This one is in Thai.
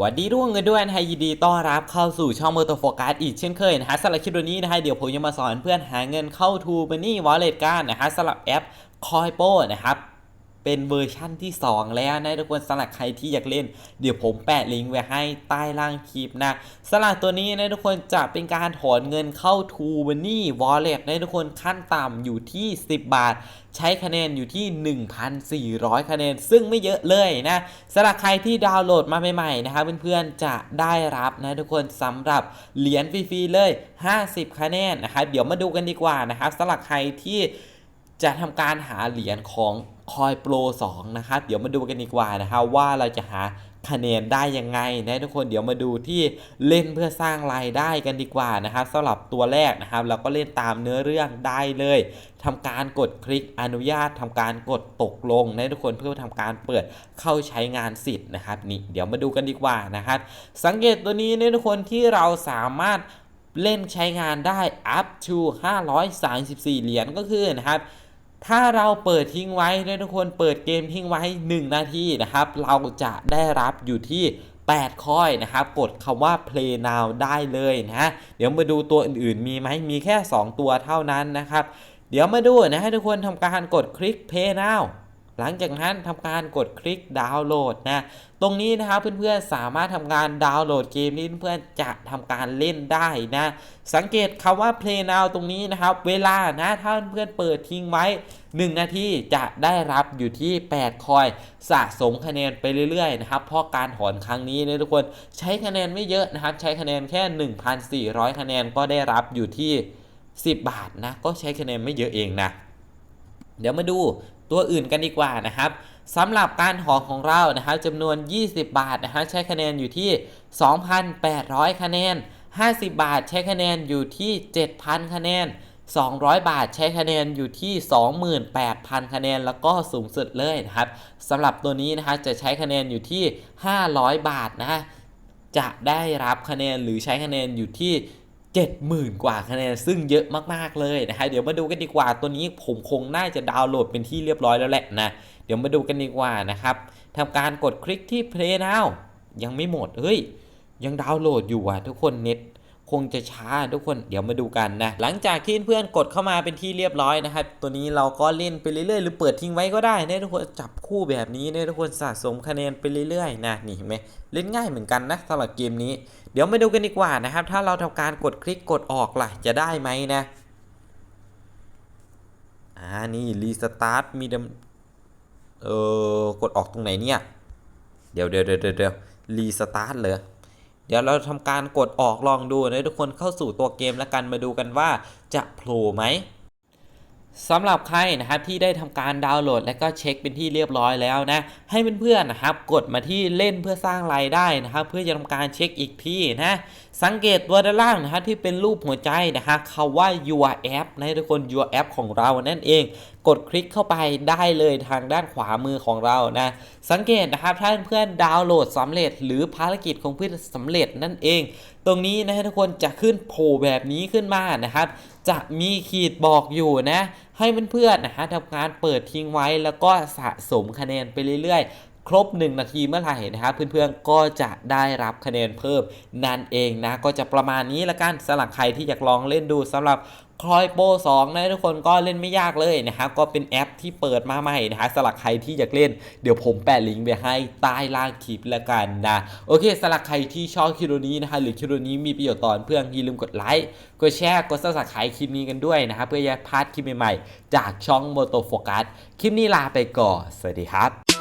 วัสดีร่วงกันด้วยนะฮะยินดีต้อนรับเข้าสู่ช่อง m o t o f o c u s อีกเช่นเคยนะฮะสำหรับคลิปวันนี้นะฮะเดี๋ยวผมจะมาสอนเพื่อนหาเงินเข้าทูบันนี่วอลเล็ตกันนะฮะสำหรับแอป c o i p o นะครับ เป็นเวอร์ชั่นที่ 2 แล้วนะทุกคนสำหรับใครที่อยากเล่น เดี๋ยวผมแปะลิงก์ไว้ให้ใต้ล่างคลิปนะสำหรับตัวนี้นะทุกคนจะเป็นการถอนเงินเข้า t ูบันนี่วอลเล็ตนะทุกคนขั้นต่ำอยู่ที่ 10 บาท ใช้คะแนนอยู่ที่ 1,400 คะแนน ซึ่งไม่เยอะเลยนะสำหรับใครที่ดาวน์โหลดมาใหม่ๆนะครับเพื่อนๆจะได้รับนะทุกคนสำหรับเหรียญฟรีๆเลย 50 คะแนนนะครับเดี๋ยวมาดูกันดีกว่านะครับสำหรับใครที่จะทำการหาเหรียญของ คอยโปร2นะครับเดี๋ยวมาดูกันดีกว่านะครับว่าเราจะหาคะแนนได้ยังไงนะทุกคนเดี๋ยวมาดูที่เล่นเพื่อสร้างรายได้กันดีกว่านะครับสำหรับตัวแรกนะครับ เราก็เล่นตามเนื้อเรื่องได้เลยทำการกดคลิกอนุญาตทำการกดตกลงนะทุกคนเพื่อทำการเปิดเข้าใช้งานสิทธิ์นะครับนี่เดี๋ยวมาดูกันดีกว่านะครับ สังเกตตัวนี้นะทุกคนที่เราสามารถเล่นใช้งานได้ up to 534 เหรียญก็คือนะครับ ถ้าเราเปิดทิ้งไว้นะทุกคนเปิดเกมทิ้งไว้ 1 นาทีนะครับ เราจะได้รับอยู่ที่ 8คอยนะครับ กดคำว่า play now ได้เลยนะเดี๋ยวมาดูตัวอื่นๆมีไหมมีแค่ 2 ตัวเท่านั้นนะครับ เดี๋ยวมาดูนะให้ทุกคนทำการกดคลิก play now หลังจากนั้นทำการกดคลิกดาวน์โหลดนะ ตรงนี้นะครับเพื่อนๆสามารถทำการดาวน์โหลดเกมนี้เพื่อนๆจะทำการเล่นได้นะ สังเกตคำว่า play now ตรงนี้นะครับ เวลานะถ้าเพื่อนๆเปิดทิ้งไว้ 1 นาทีจะได้รับอยู่ที่ 8 คอยสะสมคะแนนไปเรื่อยๆนะครับ เพราะการถอนครั้งนี้นะทุกคนใช้คะแนนไม่เยอะนะครับ ใช้คะแนนแค่ 1,400 คะแนนก็ได้รับอยู่ที่ 10 บาทนะ ก็ใช้คะแนนไม่เยอะเองนะเดี๋ยวมาดู ตัวอื่นกันดีกว่านะครับสำหรับการถอของเรานะครับจำนวน 20 บาทนะฮะใช้คะแนนอยู่ที่ 2,800 คะแนน 50 บาทใช้คะแนนอยู่ที่ 7,000 คะแนน 200 บาทใช้คะแนนอยู่ที่ 28,000 คะแนน แล้วก็สูงสุดเลยนะครับสำหรับตัวนี้นะฮะจะใช้คะแนนอยู่ที่ 500 บาทนะจะได้รับคะแนนหรือใช้คะแนนอยู่ที่ 70,000 กว่าคะแนนซึ่งเยอะมากๆเลยนะฮะเดี๋ยวมาดูกันดีกว่าตัวนี้ผมคงน่าจะดาวน์โหลดเป็นที่เรียบร้อยแล้วแหละนะเดี๋ยวมาดูกันดีกว่านะครับทำการกดคลิกที่ Play Now ยังไม่หมดเฮ้ยยังดาวน์โหลดอยู่อะทุกคนเน็ต คงจะช้าทุกคนเดี๋ยวมาดูกันนะ หลังจากที่เพื่อนกดเข้ามาเป็นที่เรียบร้อยนะครับ ตัวนี้เราก็เล่นไปเรื่อยๆ หรือเปิดทิ้งไว้ก็ได้นะทุกคนจับคู่แบบนี้นะทุกคนสะสมคะแนนไปเรื่อยๆนะนี่เห็นไหมเล่นง่ายเหมือนกันนะสำหรับเกมนี้ เดี๋ยวมาดูกันดีกว่านะครับ ถ้าเราทำการกดคลิกกดออกล่ะจะได้ไหมนะอ่านี่รีสตาร์ทมีดำเออกดออกตรงไหนเนี่ยเดี๋ยวเดี๋ยวเดี๋ยวเดี๋ยวรีสตาร์ทเลย เดี๋ยวเราทำการกดออกลองดูนะทุกคนเข้าสู่ตัวเกมแล้วกันมาดูกันว่าจะโผล่ไหมสำหรับใครนะครับที่ได้ทำการดาวน์โหลด และก็เช็คเป็นที่เรียบร้อยแล้วนะ ให้เพื่อนๆนะครับกดมาที่เล่นเพื่อสร้างรายได้นะครับ เพื่อจะทำการเช็คอีกที่นะสังเกตตัวด้านล่างนะครับที่เป็นรูปหัวใจนะครับคาว่า your app นะทุกคน your app ของเรานั่นเอง กดคลิกเข้าไปได้เลยทางด้านขวามือของเรานะสังเกตนะครับถ้าเพื่อนๆดาวน์โหลดสำเร็จ หรือภารกิจของเพื่อนสำเร็จนั่นเอง ตรงนี้นะทุกคนจะขึ้นโผล่แบบนี้ขึ้นมานะครับ จะมีขีดบอกอยู่นะ ให้เพื่อนๆนะฮะทำการเปิดทิ้งไว้แล้วก็สะสมคะแนนไปเรื่อยๆ ครบ 1 นาทีเมื่อไหร่นะครับ เพื่อนๆก็จะได้รับคะแนนเพิ่มนั่นเองนะ ก็จะประมาณนี้ละกันสำหรับใครที่อยากลองเล่นดูสำหรับคอยโป2นะทุกคนก็เล่นไม่ยากเลยนะครับก็เป็นแอปที่เปิดมาใหม่นะฮะสำหรับใครที่อยากเล่นเดี๋ยวผมแปะลิงก์ไปให้ใต้ล่างคลิปละกันนะโอเคสำหรับใครที่ชอบคลิปนี้นะฮะหรือคลิปนี้มีประโยชน์ต่อเพื่อนอย่าลืมกดไลค์กดแชร์กดซับสไครต์คลิปนี้กันด้วยนะครับเพื่อจะพาดคลิปใหม่ๆ จากช่องโมโตโฟกัสคลิปนี้ลาไปก่อนสวัสดีครับ